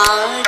마음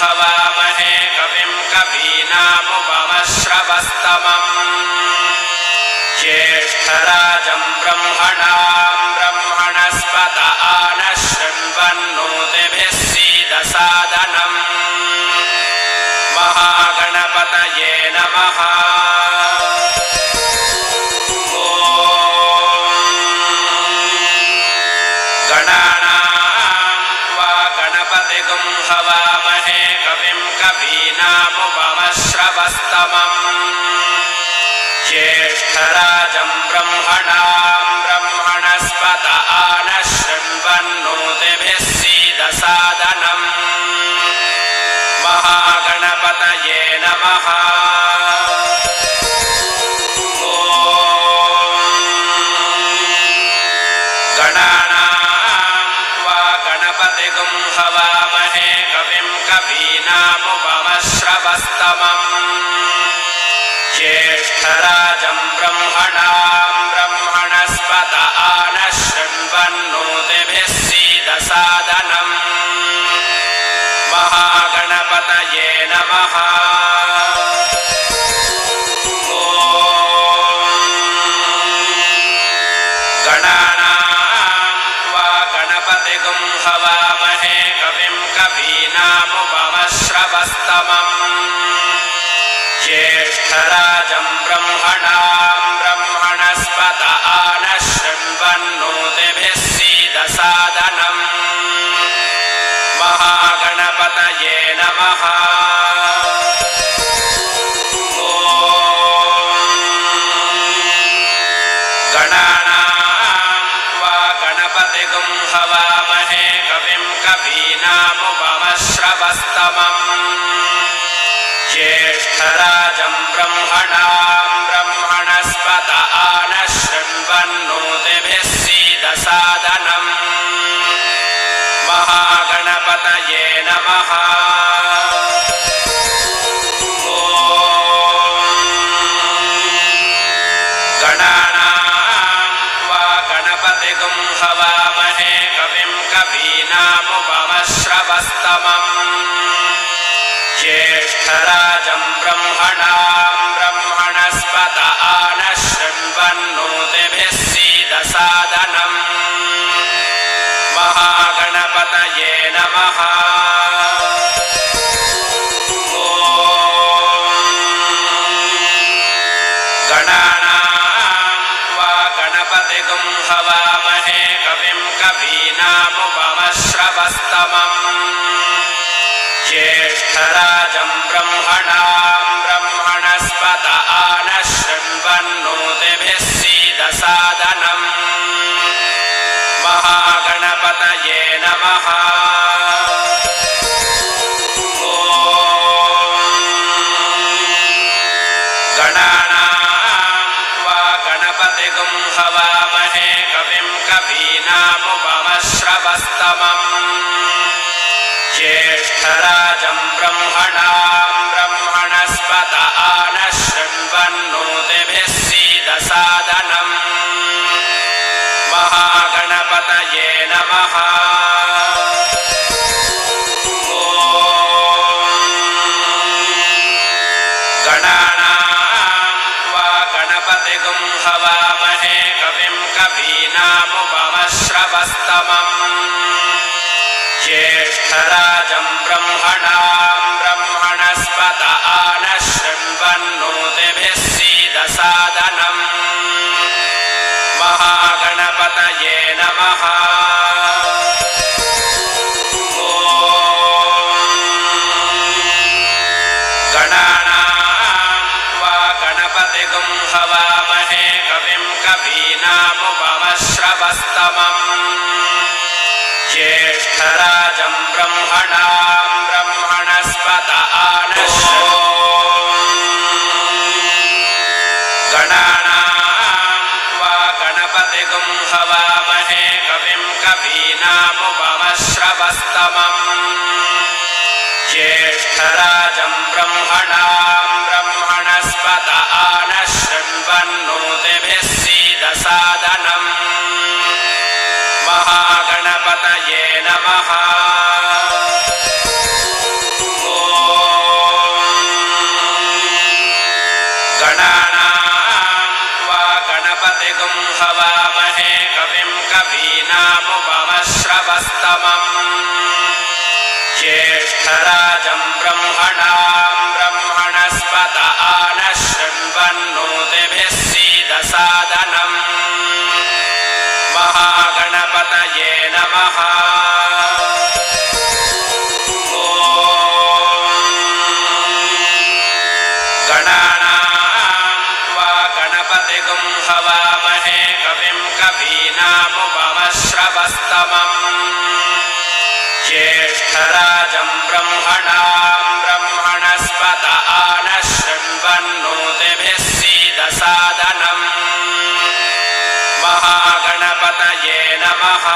गणपतिगुं हवामहे कविं कवीनामुपमश्रवस्तमम्। ज्येष्ठराजं ब्रह्मणां ब्रह्मणस्पत आनः शृण्वन्नोतिभिः सीदसादनम्। महागणपतये नमः। गणानां त्वा गणपतिगुं कविं कवीनामुपमश्रवस्तमम् ज्येष्ठराजं ब्रह्मणां ब्रह्मणस्पत आनः शृण्वन्नोतिभिः सीदसादनम्। महागणपतये नमः। गणानां त्वा गणपतिगुं हवामहे कविं ज्येष्ठराजं ब्रह्मणां ब्रह्मणस्पत आनः शृण्वन्नोतिभिः सीदसादनम्। महागणपतये नमः ज्येष्ठराजं ब्रह्मणां ब्रह्मणस्पत आनः शृण्वन्नोतिभिः सीदसादनम् महागणपतये नमः। गणानां हवामहे कविं कवीनामुपमश्रवस्तमम् ज्येष्ठराजं ब्रह्मणां ब्रह्मणस्पत आनः शृण्वन्नोतिभिः सीदसादनम् महागणपतये नमः ज्येष्ठराजं ब्रह्मणां ब्रह्मणस्पत आनः शृण्वन्नोतिभिः सीदसादनम्। महागणपतये नमः। गणानां त्वा गणपतिगुं हवामहे कविं कवीनामुपमश्रवस्तमम् ज्येष्ठराजं ब्रह्मणां ब्रह्मणस्पत आनः शृण्वन्नोतिभिः सीदसादनम्। महागणपतये नमः। गणानां गणपतिगुं हवामहे कविं कवीनामुपमश्रवस्तमम् ज्येष्ठराजं ब्रह्मणां ब्रह्मणस्पत आनः शृण्वन्नोतिभिः सीदसादनम्। महागणपतये नमः ज्येष्ठराजं ब्रह्मणां ब्रह्मणस्पत आनः शृण्वन्नोतिभिः सीदसादनम् महागणपतये नमः। गणानां कविं कवीनामुपमश्रवस्तमम्। ज्येष्ठराजं नश्रो गणनां वा हवामहे कविं कवीनामुपमश्रवस्तमम्। ज्येष्ठराजं ब्रह्मणां ब्रह्मणस्पत आनशृण्वो दिभिः सीदसादनम्। महागणपतये नमः। कवीनामुपमश्रवस्तमम् ज्येष्ठराजं ब्रह्मणां ब्रह्मणस्पत आनः शृण्वन्नोतिभिः सीदसादनम् महागणपतये नमः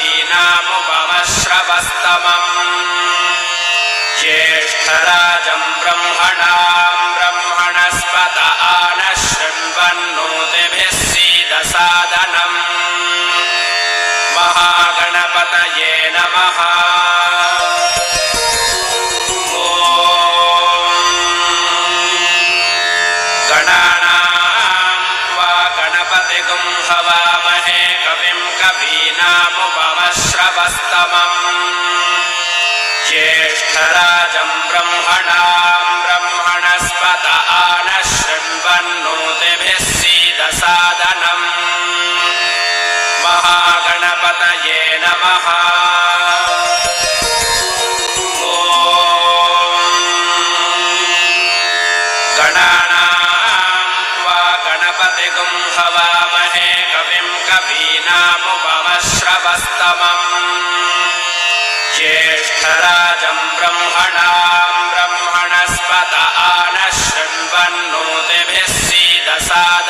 कवीनामुपमश्रवस्तमम् ज्येष्ठराजं ब्रह्मणां ब्रह्मणस्पत आनः शृण्वन्नोतिभिः सीदसादनम्। महागणपतये नमः ज्येष्ठराजं ब्रह्मणां ज्येष्ठराजं ब्रह्मणां ब्रह्मणस्पत आनः शृण्वन्नोतिभिः सीदसादनम्